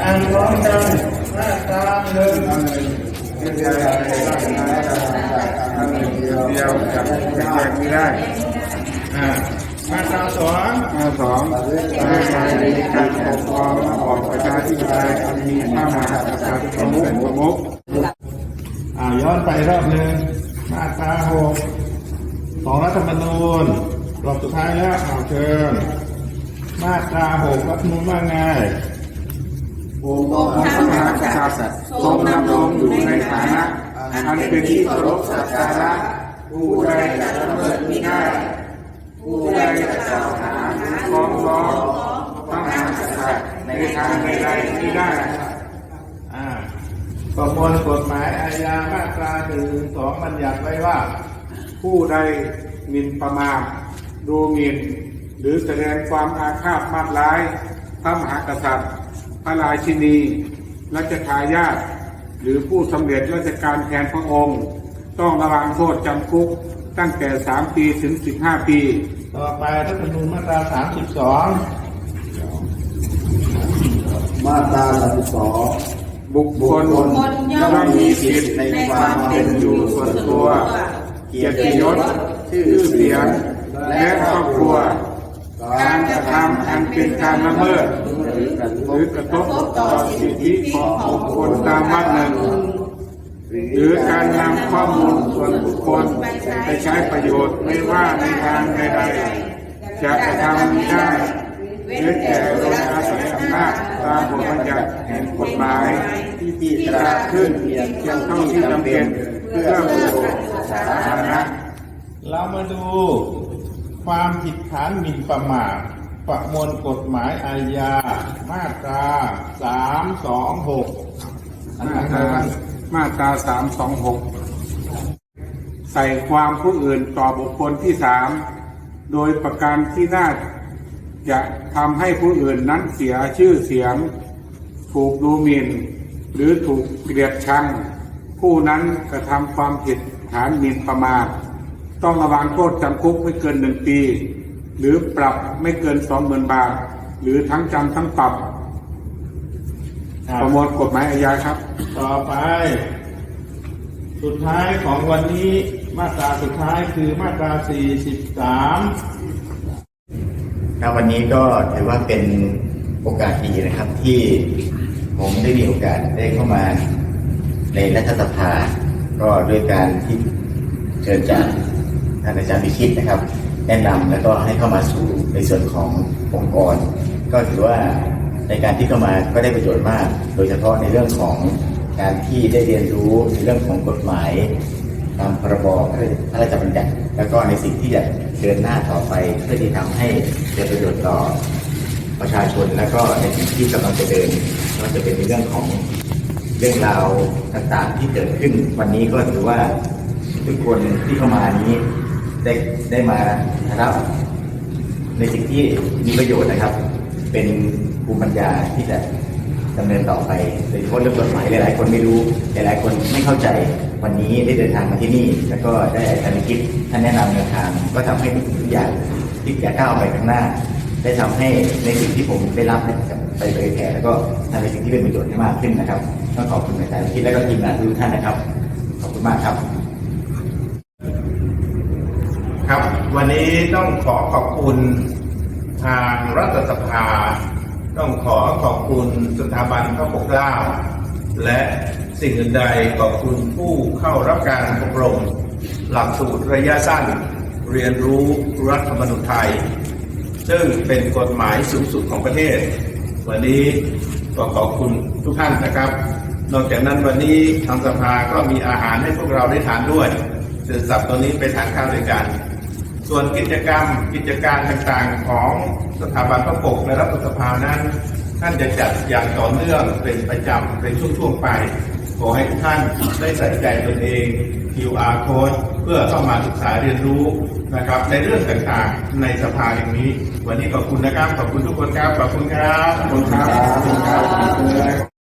อ่านพร้อมกันมาตราหนึ่งเดียวจากแยกไม่ได้อ่ามาตราสองข้อสองการใช้การปกครองระบอบประชาธิปไตยอันมีพระมหากษัตริย์เป็นประมุขอ่าย้อนไปรอบหนึ่งมาตราหกของรัฐธรรมนูญรอบสุดท้ายแล้วเอาเชิญมาตราหกรัฐธรรมนูญว่าไง องค์พระมหากษัตริย์ทรงดำรงอยู่ในฐานะอันเป็นที่เคารพสักการะผู้ใดจะละเมิดไม่ได้ผู้ใดจะกล่าวหาฟ้องร้องพระมหากษัตริย์ในทางใดๆไม่ได้ประมวลกฎหมายอาญามาตราหนึ่งสองบัญญัติไว้ว่า ผู้ใดหมิ่นประมาทดูหมิ่น หรือแสดงความอาฆาตมาร้ายพระมหากษัตริย์ ระราชินีรัชทายาทหรือผู้สำเร็จราชการแทนพระองค์ ต้องระวังโทษจำคุกตั้งแต่ 3 ปีถึง 15 ปี ต่อไปรัฐธรรมนูญมาตราสามสิบสองมาตรา 32บุคคลบุคคลย่อมมีสิทธิในความเป็นอยู่ส่วนตัว เกียรติยศชื่อเสียง และครอบครัวการกระ ทำอันเป็นการละเมิดหรือกระทบต่อสิทธิของบุคคลตามมาตราหนึ่งหรือการนำข้อมูลส่วนบุคคลไปใช้ประโยชน์ไม่ว่าในทางใดๆจะกระทำได้หรือแก่โดยอาศัยอำนาจตามบทบัญญัติแห่งกฎหมาย ที่ตราขึ้นเพียงเท่าที่จำเป็นเพื่อประโยชน์สาธารณะณะเรามาดูความผิดฐานหมิ่นประมาท ประมวลกฎหมายอาญา มาตราสามสองหกมาตรามาตราสามสองหกใส่ความผู้อื่นต่อบุคคลที่สามโดยประการที่น่าจะทำให้ผู้อื่นนั้นเสียชื่อเสียง ถูกดูหมิ่น หรือถูกเกลียดชัง ผู้นั้นกระทำความผิดฐานหมิ่นประมาทต้องระวังโทษจำคุกไม่เกินหนึ่งปี หรือปรับไม่เกินสองหมื่นบาท หรือทั้งจำทั้งปรับประมวลกฎหมายอาญาครับ ต่อไป สุดท้ายของวันนี้มาตราสุดท้ายคือมาตราสี่สิบสามครับวันนี้ก็ถือว่าเป็นโอกาสดีนะครับที่ผมได้มีโอกาสได้เข้ามาในรัฐสภา ก็ด้วยการที่เชิญจากท่านอาจารย์พิชิตนะครับ แนะนำแล้วก็ให้เข้ามาสู่ในส่วนขององค์กร ก็ถือว่าในการที่เข้ามาก็ได้ประโยชน์มาก โดยเฉพาะในเรื่องของการที่ได้เรียนรู้ในเรื่องของกฎหมาย ตามพรบพระราชบัญญัติแล้วก็ในสิ่งที่จะเดินหน้าต่อไปเพื่อที่ทำให้เกิดประโยชน์ต่อประชาชนแล้วก็ในสิ่งที่กำลังจะเดินก็จะเป็นในเรื่องของเรื่องราวต่างๆที่เกิดขึ้น วันนี้ก็ถือว่าทุกคนที่เข้ามานี้ ได้ได้มาครับ ในสิ่งที่มีประโยชน์นะครับ เป็นภูมิปัญญาที่จะดำเนินต่อไปโดยเฉพาะเรื่องกฎหมายหลาย ๆ คนไม่รู้หลายๆ คนไม่เข้าใจวันนี้ได้เดินทางมาที่นี่ แล้วก็ได้อาจารย์คิดท่านแนะนำแนวทาง ก็ทำให้ทุกอย่างที่จะก้าวไปข้างหน้า ได้ทำให้ในสิ่งที่ผมได้รับไปเผยแผ่แล้วก็ทำในสิ่งที่เป็นประโยชน์ให้มากขึ้นนะครับต้องขอบคุณอาจารย์คิดและก็ทีมงานทุกท่านนะครับ ขอบคุณมากครับ ครับ วันนี้ต้องขอขอบคุณทางรัฐสภา ต้องขอขอบคุณสถาบันพระปกเกล้า และสิ่งอื่นใดขอบคุณผู้เข้ารับการอบรม หลักสูตรระยะสั้น เรียนรู้รัฐธรรมนูญไทย ซึ่งเป็นกฎหมายสูงสุดของประเทศ วันนี้ก็ขอบคุณทุกท่านนะครับ นอกจากนั้นวันนี้ทางสภาก็มีอาหารให้พวกเราได้ทานด้วยเสร็จสับตัวนี้ไปทานข้าวด้วยกัน ส่วนกิจกรรมกิจการต่างๆของสถาบันพระปกและรัฐสภานั้น ท่านจะจัดอย่างต่อเนื่องเป็นประจำเป็นช่วงๆไป ขอให้ทุกท่านได้ใส่ใจตนเอง QR code เพื่อเข้ามาศึกษาเรียนรู้นะครับ ในเรื่องต่างๆในสภาแห่งนี้ วันนี้ขอบคุณนะครับ ขอบคุณทุกคนครับ ขอบคุณครับ ขอบคุณครับ